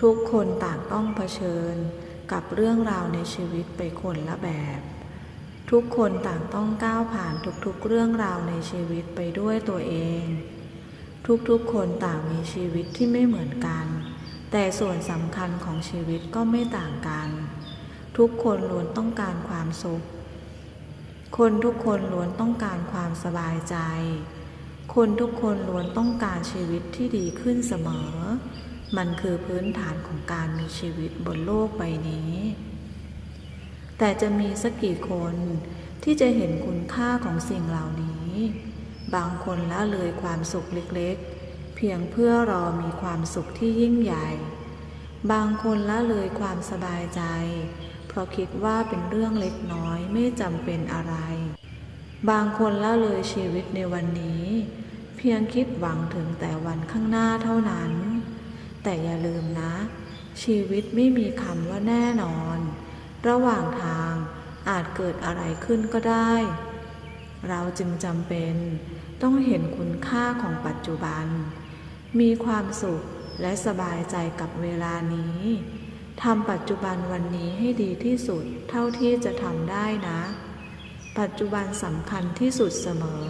ทุกคนต่างต้องเผชิญกับเรื่องราวในชีวิตไปคนละแบบ ทุกคนต่างต้องก้าวผ่านทุกๆเรื่องราวในชีวิตไปด้วยตัวเอง ทุกๆคนต่างมีชีวิตที่ไม่เหมือนกัน แต่ส่วนสำคัญของชีวิตก็ไม่ต่างกัน ทุกคนล้วนต้องการความสุข คนทุกคนล้วนต้องการความสบายใจ คนทุกคนล้วนต้องการชีวิตที่ดีขึ้นเสมอ มันคือพื้นฐานของการมีชีวิตบนโลกใบนี้ แต่จะมีสักกี่คนที่จะเห็นคุณค่าของสิ่งเหล่านี้ บางคนละเลยความสุขเล็กๆ เพียงเพื่อรอมีความสุขที่ยิ่งใหญ่ บางคนละเลยความสบายใจ เพราะคิดว่าเป็นเรื่องเล็กน้อยไม่จำเป็นอะไร บางคนละเลยชีวิตในวันนี้ เพียงคิดหวังถึงแต่วันข้างหน้าเท่านั้น แต่อย่าลืมนะ ชีวิตไม่มีคำว่าแน่นอน ระหว่างทางอาจเกิดอะไรขึ้นก็ได้ เราจึงจำเป็นต้องเห็นคุณค่าของปัจจุบัน มีความสุขและสบายใจกับเวลานี้ทำปัจจุบันวันนี้ให้ดีที่สุดเท่าที่จะทำได้นะ ปัจจุบันสำคัญที่สุดเสมอ